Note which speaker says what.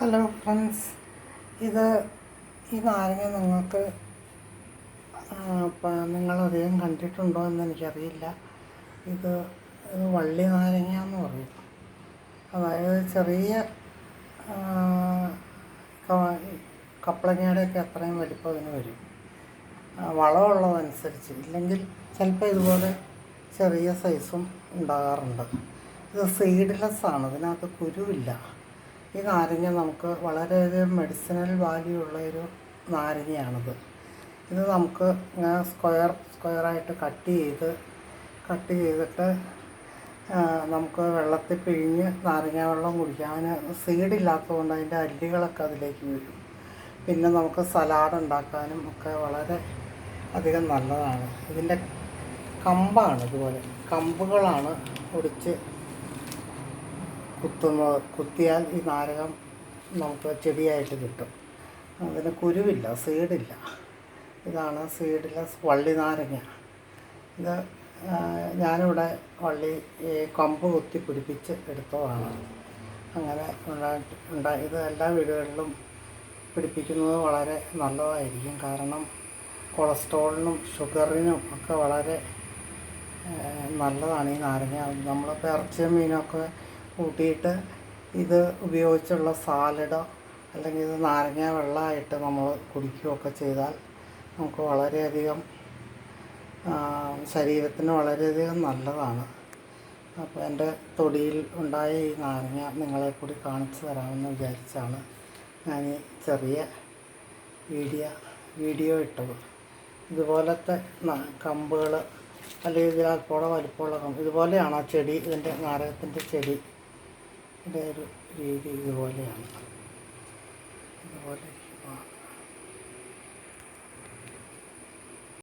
Speaker 1: Hello friends ഇത് ഈ നാരങ്ങ നിങ്ങൾക്ക് നിങ്ങളധികം കണ്ടിട്ടുണ്ടോ എന്ന് എനിക്കറിയില്ല. ഇത് വള്ളി നാരങ്ങ എന്ന് പറയും. അതായത് ചെറിയ കപ്പളങ്ങയുടെയൊക്കെ അത്രയും വലിപ്പം ഇതിന് വരും. വളമുള്ളതനുസരിച്ച്. ഇല്ലെങ്കിൽ ചിലപ്പോൾ ഇതുപോലെ ചെറിയ സൈസും ഉണ്ടാകാറുണ്ട്. ഇത് സീഡ്ലെസ് ആണ്. ഇതിനകത്ത് കുരുവില്ല. ഈ നാരങ്ങ നമുക്ക് വളരെയധികം മെഡിസിനൽ വാല്യൂ ഉള്ള ഒരു നാരങ്ങയാണിത്. ഇത് നമുക്ക് ഇങ്ങനെ സ്ക്വയർ സ്ക്വയറായിട്ട് കട്ട് ചെയ്ത് കട്ട് ചെയ്തിട്ട് നമുക്ക് വെള്ളത്തിൽ പിഴിഞ്ഞ് നാരങ്ങ വെള്ളം കുടിക്കാം. അതിന് സീഡില്ലാത്തതുകൊണ്ട് അതിന്റെ അല്ലികളൊക്കെ അതിലേക്ക് വീഴും. പിന്നെ നമുക്ക് സലാഡ് ഉണ്ടാക്കാനും ഒക്കെ വളരെ അധികം നല്ലതാണ്. ഇതിന്റെ കമ്പാണ് ഇതുപോലെ. കമ്പുകളാണ് ഒടിച്ച് കുത്തുന്നത് കുത്തിയാൽ ഈ നാരകം നമുക്ക് ചെടിയായിട്ട് കിട്ടും. അതിന് കുരുവില്ല സീഡില്ല. ഇതാണ് സീഡിലെസ് വള്ളി നാരങ്ങ. ഇത് ഞാനിവിടെ വള്ളി കമ്പ് കുത്തി പിടിപ്പിച്ച് എടുത്തതാണ്. അങ്ങനെ ഉണ്ടായിട്ട് ഉണ്ടാ ഇത് എല്ലാ വീടുകളിലും പിടിപ്പിക്കുന്നത് വളരെ നല്ലതായിരിക്കും. കാരണം കൊളസ്ട്രോളിനും ഷുഗറിനും ഒക്കെ വളരെ നല്ലതാണ് ഈ നാരങ്ങ. നമ്മൾ ഇറച്ചിയും മീനൊക്കെ കൂട്ടിയിട്ട് ഇത് ഉപയോഗിച്ചുള്ള സാലഡോ അല്ലെങ്കിൽ ഇത് നാരങ്ങ വെള്ളമായിട്ട് നമ്മൾ കുടിക്കുകയൊക്കെ ചെയ്താൽ നമുക്ക് വളരെയധികം ശരീരത്തിന് വളരെയധികം നല്ലതാണ്. അപ്പോൾ എന്റെ തൊടിയിൽ ഉണ്ടായ ഈ നാരങ്ങ നിങ്ങളെ കൂടി കാണിച്ചു തരാമെന്ന് വിചാരിച്ചാണ് ഞാൻ ഈ ചെറിയ വീഡിയോ വീഡിയോ ഇട്ടത്. ഇതുപോലത്തെ കമ്പുകൾ അല്ലെങ്കിൽ ഇതിൽ അല്പോടെ വലിപ്പമുള്ള കമ്പ് ഇതുപോലെയാണ് ആ ചെടി ഇതിന്റെ നാരകത്തിന്റെ ചെടി എന്റെ ഒരു രീതി ഇതുപോലെയാണ്. ഇതുപോലെ